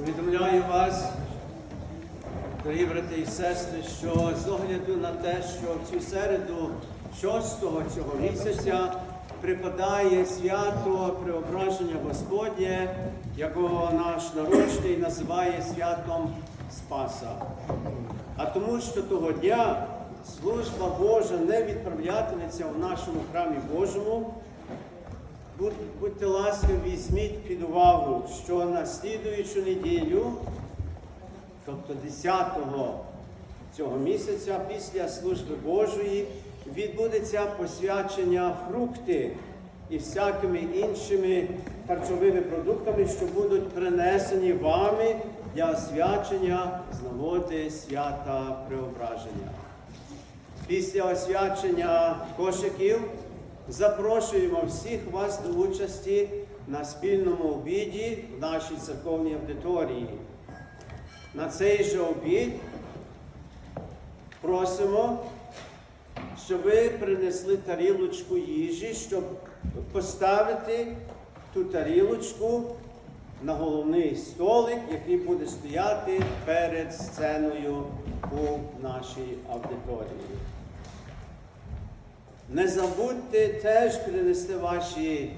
Повідомляю вас, дорогі брати і сестри, що з огляду на те, що в цю середу 6 цього місяця припадає свято Преображення Господнє, якого наш нарочний називає святом Спаса. А тому, що того дня служба Божа не відправлятиметься в нашому храмі Божому, Будьте ласкаві, візьміть під увагу, що на слідуючу неділю, тобто 10-го цього місяця, після служби Божої, відбудеться посвячення фрукти і всякими іншими харчовими продуктами, що будуть принесені вами для освячення з нагоди свята Преображення. Після освячення кошиків запрошуємо всіх вас до участі на спільному обіді в нашій церковній аудиторії. На цей же обід просимо, щоб ви принесли тарілочку їжі, щоб поставити ту тарілочку на головний столик, який буде стояти перед сценою у нашій аудиторії. Не забудьте теж принести ваші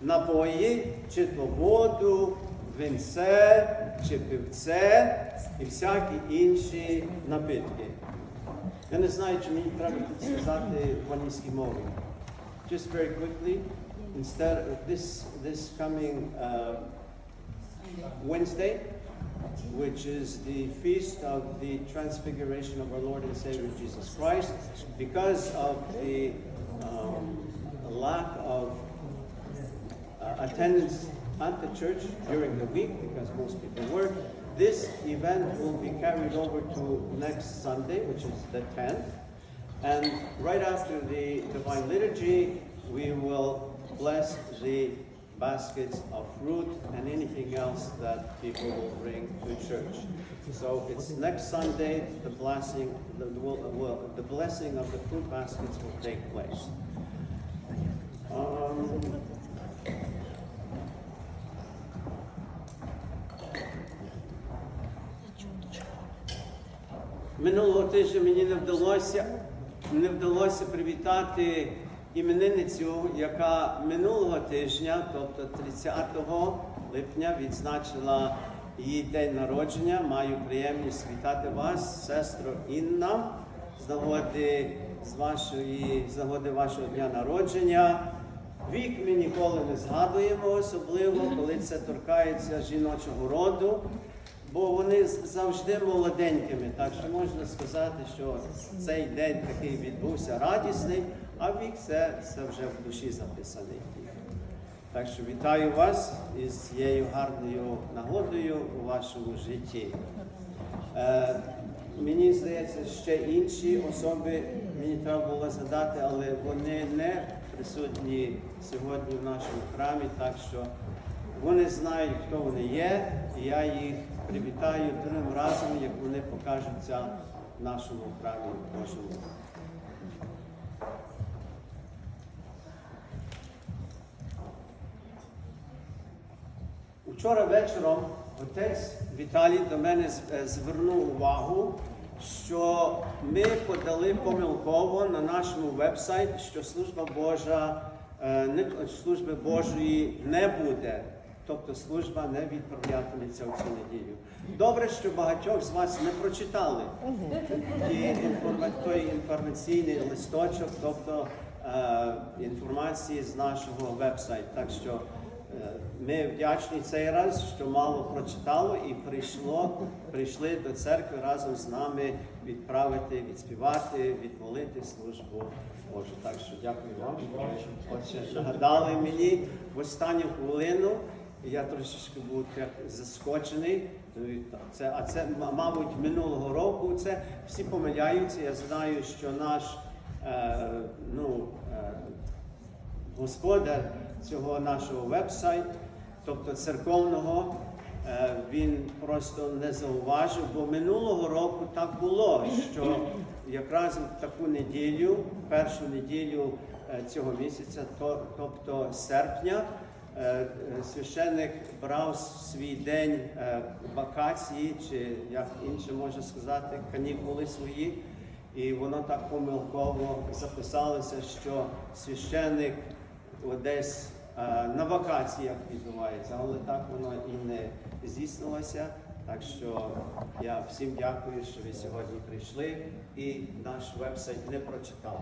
напої, чи то воду, винце, чи пивце і всякі інші напитки. Я не знаю, чи мені треба сказати в англійській мові. Just very quickly, instead of this, this coming uh, Wednesday, which is the feast of the transfiguration of our Lord and Savior Jesus Christ, because of the um, lack of uh, attendance at the church during the week, because most people work, this event will be carried over to next Sunday, which is the 10th. And right after the Divine Liturgy, we will bless the baskets of fruit and anything else that people will bring to church. So it's next Sunday, the blessing, the, will, will, the blessing of the fruit baskets will take place. Um, Минулого тижня мені не вдалося, не вдалося привітати іменинницю, яка минулого тижня, тобто 30 липня, відзначила її день народження. Маю приємність вітати вас, сестро Інна, з нагоди з вашої з нагоди вашого дня народження. Вік ми ніколи не згадуємо, особливо коли це торкається жіночого роду бо вони завжди молоденькими. Так що можна сказати, що цей день такий відбувся радісний, а вік це, це вже в душі записаний. Так що вітаю вас із цією гарною нагодою у вашому житті. Е, мені здається, ще інші особи мені треба було задати, але вони не присутні сьогодні в нашому храмі, так що вони знають, хто вони є, і я їх привітаю другим разом, як вони покажуться в нашому храмі Божому. Учора вечором отець Віталій до мене е, звернув увагу, що ми подали помилково на нашому вебсайт, що служба Божа е, служби Божої не буде. Тобто служба не відправлятиметься в цю неділю. Добре, що багатьох з вас не прочитали ті той інформаційний листочок, тобто е, інформації з нашого вебсайту. Так що е, ми вдячні цей раз, що мало прочитало і прийшло, прийшли до церкви разом з нами відправити, відспівати, відмолити службу Божу. Так що дякую вам. Отже, нагадали мені в останню хвилину. Я трошечки був як заскочений. Це, а це, мабуть, минулого року. Це всі помиляються. Я знаю, що наш е, ну, е, господар цього нашого вебсайту, тобто церковного, е, він просто не зауважив, бо минулого року так було, що якраз в таку неділю, першу неділю е, цього місяця, то- тобто серпня, священник брав свій день е, вакації, чи як інше можна сказати, канікули свої. І воно так помилково записалося, що священник десь е, на вакаціях відбувається, але так воно і не здійснилося. Так що я всім дякую, що ви сьогодні прийшли і наш вебсайт не прочитали.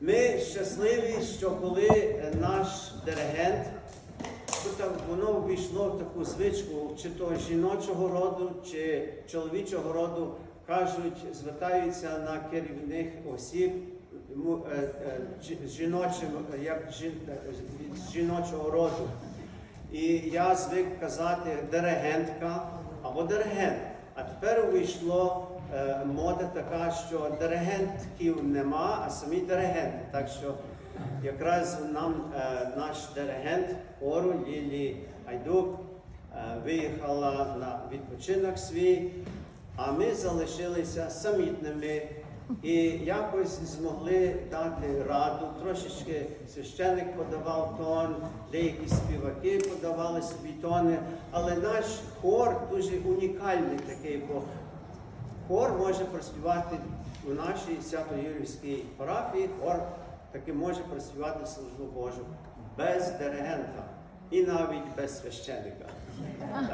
Ми щасливі, що коли е, наш диригент, воно ввійшло в таку звичку, чи то жіночого роду, чи чоловічого роду, кажуть, звертаються на керівних осіб е, е, жі- жіночим, як з жіночого роду. І я звик казати диригентка або диригент. А тепер увійшло мода така, що диригентків нема, а самі диригенти. Так що якраз нам е, наш диригент хору Лілі Айдук е, виїхала на відпочинок свій, а ми залишилися самітними. І якось змогли дати раду. Трошечки священик подавав тон, деякі співаки подавали собі тони, але наш хор дуже унікальний такий, бо хор може проспівати у нашій Свято-Юрівській парафії, хор таки може проспівати службу Божу без диригента і навіть без священика.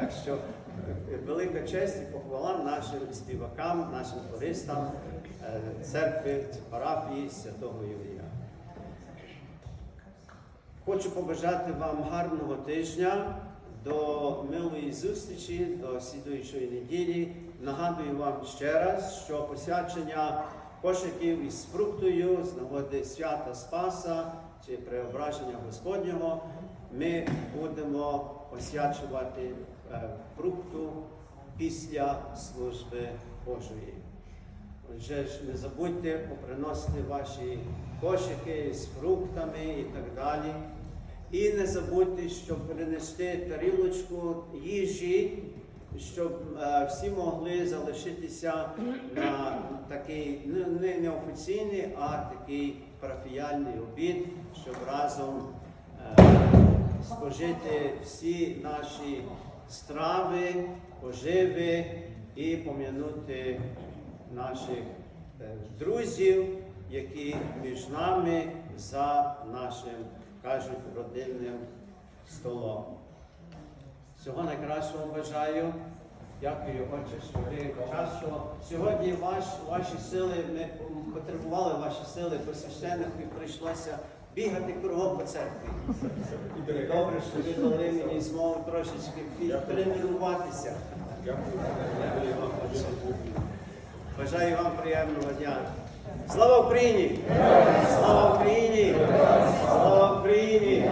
Так що е, велика честь і похвала нашим співакам, нашим хористам е, церкви парафії Святого Юрія. Хочу побажати вам гарного тижня, до милої зустрічі, до слідуючої неділі. Нагадую вам ще раз, що посвячення кошиків із фруктою з нагоди свята Спаса чи преображення Господнього ми будемо посвячувати е, фрукту після служби Божої. Отже ж, не забудьте поприносити ваші кошики з фруктами і так далі. І не забудьте, щоб принести тарілочку їжі, щоб е, всі могли залишитися на такий ну, не неофіційний, а такий парафіяльний обід, щоб разом е, спожити всі наші страви, поживи і пом'янути наших е, друзів, які між нами за нашим, кажуть, родинним столом. Всього найкращого бажаю. Дякую, Отче, що ви часто. Сьогодні ваш, ваші сили, ми потребували ваші сили, бо священнику прийшлося бігати кругом по церкві. Добре, що ви дали мені змогу трошечки тренуватися. Бажаю вам приємного дня. Слава Україні! Слава Україні! Слава Україні!